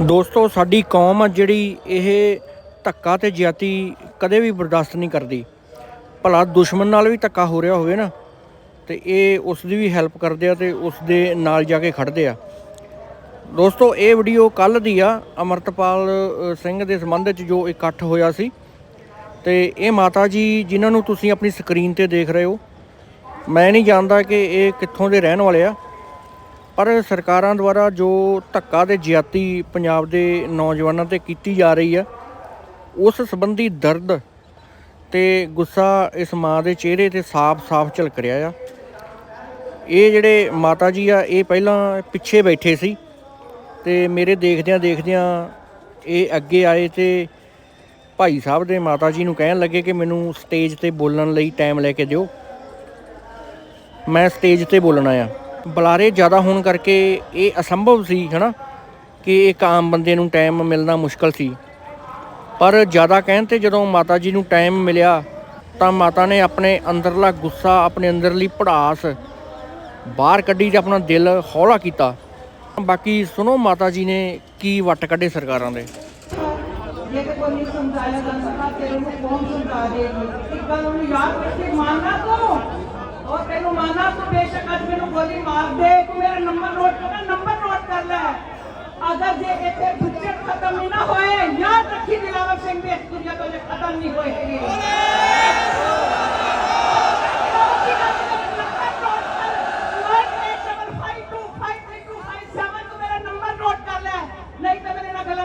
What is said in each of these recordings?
ਦੋਸਤੋ, ਸਾਡੀ ਕੌਮ ਆ ਜਿਹੜੀ ਇਹ ਧੱਕਾ ਤੇ ਜ਼ਿਆਤੀ ਕਦੇ ਵੀ ਬਰਦਾਸ਼ਤ ਨਹੀਂ ਕਰਦੀ। ਭਲਾ ਦੁਸ਼ਮਣ ਨਾਲ ਵੀ ਧੱਕਾ ਹੋ ਰਿਹਾ ਹੋਵੇ ਨਾ, ਤੇ ਇਹ ਉਸ ਦੀ ਵੀ ਹੈਲਪ ਕਰਦੇ ਆ ਤੇ ਉਸ ਦੇ ਨਾਲ ਜਾ ਕੇ ਖੜਦੇ ਆ। ਦੋਸਤੋ, ਇਹ ਵੀਡੀਓ ਕੱਲ ਦੀ ਆ, ਅਮਰਤਪਾਲ ਸਿੰਘ ਦੇ ਸੰਬੰਧ ਵਿੱਚ ਜੋ ਇਕੱਠ ਹੋਇਆ ਸੀ। ਤੇ ਇਹ ਮਾਤਾ ਜੀ, ਜਿਨ੍ਹਾਂ ਨੂੰ ਤੁਸੀਂ ਆਪਣੀ ਸਕਰੀਨ ਤੇ ਦੇਖ ਰਹੇ ਹੋ, ਮੈਂ ਨਹੀਂ ਜਾਣਦਾ ਕਿ ਇਹ ਕਿੱਥੋਂ ਦੇ ਰਹਿਣ ਵਾਲੇ ਆ। ਪਰ ਸਰਕਾਰਾਂ ਦੁਆਰਾ ਜੋ ਧੱਕਾ ਤੇ ਜ਼ਿਆਤੀ ਪੰਜਾਬ ਦੇ ਨੌਜਵਾਨਾਂ ਤੇ ਕੀਤੀ ਜਾ ਰਹੀ ਆ ਉਸ ਸੰਬੰਧੀ ਦਰਦ ਤੇ ਗੁੱਸਾ ਇਸ ਮਾਂ ਦੇ ਚਿਹਰੇ ਤੇ ਸਾਫ਼-ਸਾਫ਼ ਝਲਕ ਰਿਹਾ ਆ। ਇਹ ਜਿਹੜੇ ਮਾਤਾ ਜੀ ਆ, ਇਹ ਪਹਿਲਾਂ ਪਿੱਛੇ ਬੈਠੇ ਸੀ ਤੇ ਮੇਰੇ ਦੇਖਦਿਆਂ ਦੇਖਦਿਆਂ ਇਹ ਅੱਗੇ ਆਏ ਤੇ ਭਾਈ ਸਾਹਿਬ ਦੇ ਮਾਤਾ ਜੀ ਨੂੰ ਕਹਿਣ ਲੱਗੇ ਕਿ ਮੈਨੂੰ ਸਟੇਜ ਤੇ ਬੋਲਣ ਲਈ ਟਾਈਮ ਲੈ ਕੇ ਦਿਓ। ਮੈਂ ਸਟੇਜ ਤੇ ਬੋਲਣਾ ਆ ਬੁਲਾਰੇ ਜ਼ਿਆਦਾ ਹੋਣ ਕਰਕੇ ਇਹ ਅਸੰਭਵ ਸੀ, ਹਨਾ? ਕਿ ਇੱਕ ਆਮ ਬੰਦੇ ਨੂੰ ਟਾਈਮ ਮਿਲਣਾ ਮੁਸ਼ਕਲ ਸੀ। ਪਰ ਜ਼ਿਆਦਾ ਕਹਿਣ ਤੇ ਜਦੋਂ ਮਾਤਾ ਜੀ ਨੂੰ ਟਾਈਮ ਮਿਲਿਆ, ਤਾਂ ਮਾਤਾ ਨੇ ਆਪਣੇ ਅੰਦਰਲਾ ਗੁੱਸਾ, ਆਪਣੇ ਅੰਦਰਲੀ ਭੜਾਸ ਬਾਹਰ ਕੱਢੀ ਤੇ ਆਪਣਾ ਦਿਲ ਹੌਲਾ ਕੀਤਾ। ਬਾਕੀ ਸੁਣੋ ਮਾਤਾ ਜੀ ਨੇ ਕੀ ਵੱਟ ਕੱਢੇ ਸਰਕਾਰਾਂ ਦੇ। ਜੇ ਤੇ ਕੋਈ ਨਹੀਂ ਸਮਝਾਇਆ ਜਾ ਸਕਦਾ ਤੇਰੇ ਨੂੰ ਕੌਣ ਸਮਝਾ ਦੇਗੀ ਇੱਕ ਗੱਲ ਨੂੰ ਯਾਦ ਰੱਖੇ ਮਾਨਣਾ ਉਹ ਤੈਨੂੰ ਮਾਨਣਾ ਤੂੰ ਬੇਸ਼ੱਕ ਅੱਜ ਮੈਨੂੰ ਗੋਲੀ ਮਾਰ ਦੇ ਤੂੰ ਮੇਰਾ ਨੰਬਰ ਨੋਟ ਕਰ ਨੰਬਰ ਨੋਟ ਕਰ ਲੈ ਅਗਰ ਜੇ ਇੱਥੇ ਬੁੱਚੇ ਖਤਮ ਨਹੀਂ ਨਾ ਹੋਏ ਯਾਦ ਰੱਖੀ ਦਿਲਾਵਰ ਸਿੰਘ ਦੇ ਦੁਨੀਆ ਤੋਂ ਜੇ ਖਤਮ ਨਹੀਂ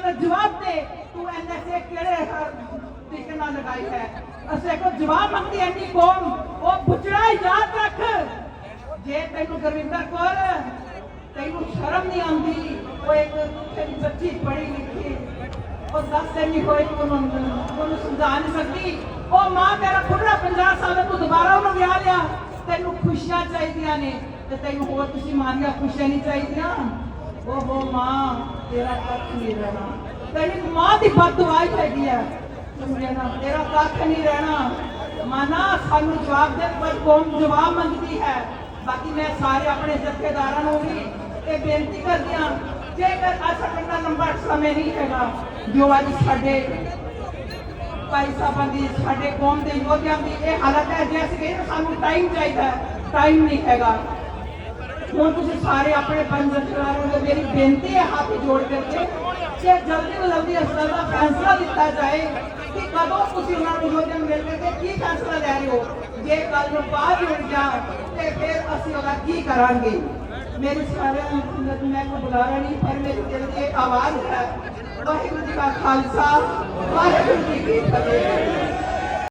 ਦਾ ਜਵਾਬ ਦੇ ਤੂੰ ਐਨਐਸਏ ਕਿਹੜੇ ਤਰੀਕੇ ਨਾਲ ਲਗਾਈ ਹੈ ਅਸੇ ਕੋ ਜਵਾਬ ਮੰਗਦੀ ਐਨੀ ਕੌਮ, ਉਹ ਬੁਚੜਾ ਯਾਦ ਰੱਖ। ਜੇ ਤੈਨੂੰ ਗੁਰਵਿੰਦਰ ਕੌਰ ਤੈਨੂੰ ਸ਼ਰਮ ਨਹੀਂ ਆਉਂਦੀ, ਉਹ ਇੱਕ ਤੇਰੀ ਬੱਚੀ ਪੜ੍ਹੀ ਲਿਖੀ, ਉਹ ਦਸ ਨਹੀਂ ਹੋਏ ਤੂੰ ਉਹਨੂੰ ਉਹਨੂੰ ਸਮਝਾ ਨਹੀਂ ਸਕਦੀ। ਉਹ ਮਾਂ ਤੇਰਾ ਬੁੱਢਾ 50 ਸਾਲ ਦਾ ਤੂੰ ਦੁਬਾਰਾ ਉਹਨੂੰ ਵਿਆਹ ਲਿਆ। ਤੈਨੂੰ ਖੁਸ਼ੀਆਂ ਚਾਹੀਦੀਆਂ ਨੇ ਤੇ ਤੈਨੂੰ ਹੋਰ ਤੁਸੀਂ ਮਾਰੀਆਂ ਖੁਸ਼ੀਆਂ ਨਹੀਂ ਚਾਹੀਦੀਆਂ। ਉਹ ਮਾਂ, ਤੇਰਾ ਕੱਖ ਨਹੀਂ ਰਹਿਣਾ। ਤੇਰੀ ਮਾਂ ਦੀ ਬਦਦੁਆਈ ਹੈਗੀ ਆ। ਰਹਿਣਾ ਤੇਰਾ ਕੱਖ ਨਹੀਂ ਰਹਿਣਾ। ਮਾਨਾ, ਸਾਨੂੰ ਜਵਾਬ ਦੇ, ਪਰ ਕੌਮ ਜਵਾਬ ਮੰਗਦੀ ਹੈ। ਬਾਕੀ ਮੈਂ ਸਾਰੇ ਆਪਣੇ ਜਥੇਦਾਰਾਂ ਨੂੰ ਵੀ ਇਹ ਬੇਨਤੀ ਕਰਦੀ ਹਾਂ, ਜੇਕਰ ਅਸਾਂ ਕੰਨਾ ਨੰਬਰ ਸਮੇਂ ਨਹੀਂ ਹੈਗਾ, ਜੋ ਅੱਜ ਸਾਡੇ ਭਾਈ ਸਾਹਿਬਾਂ ਦੀ, ਸਾਡੇ ਕੌਮ ਦੇ ਯੋਧਿਆਂ ਦੀ ਇਹ ਹਾਲਤ ਹੈ, ਜੇ ਅਸੀਂ ਕਹੀਏ ਸਾਨੂੰ ਟਾਈਮ ਚਾਹੀਦਾ ਟਾਈਮ ਨਹੀਂ ਹੈਗਾ। ਹੁਣ ਤੁਸੀਂ ਸਾਰੇ ਆਪਣੇ ਪੰਜ ਮੇਰੀ ਬੇਨਤੀ ਹੈ ਹੱਥ ਜੋੜ ਕਰਕੇ ਕਿ ਜਲਦੀ ਤੋਂ ਜਲਦੀ ਇਸ ਦਾ ਫੈਸਲਾ ਦਿੱਤਾ ਜਾਏ ਕਿ ਕਦੋਂ ਤੁਸੀਂ ਉਹਨਾਂ ਨੂੰ ਯੋਧਿਆਂ ਮਿਲ ਕੇ ਕੀ ਫੈਸਲਾ ਲੈ ਰਹੇ ਹੋ, ਜੇ ਕੱਲ ਨੂੰ ਬਾਹਰ ਜੁੜ ਜਾ ਤੇ ਫਿਰ ਅਸੀਂ ਉਹਦਾ ਕੀ ਕਰਾਂਗੇ? ਮੇਰੀ ਸਾਰਿਆਂ ਨੂੰ ਮੈਂ ਕੋਈ ਬੁਲਾਰਾ ਨਹੀਂ, ਪਰ ਮੇਰੀ ਦਿਲ ਦੀ ਆਵਾਜ਼ ਹੈ, ਵਾਹਿਗੁਰੂ ਜੀ ਕਾ ਖਾਲਸਾ, ਵਾਹਿਗੁਰੂ ਜੀ ਕੀ ਫਤਿਹ।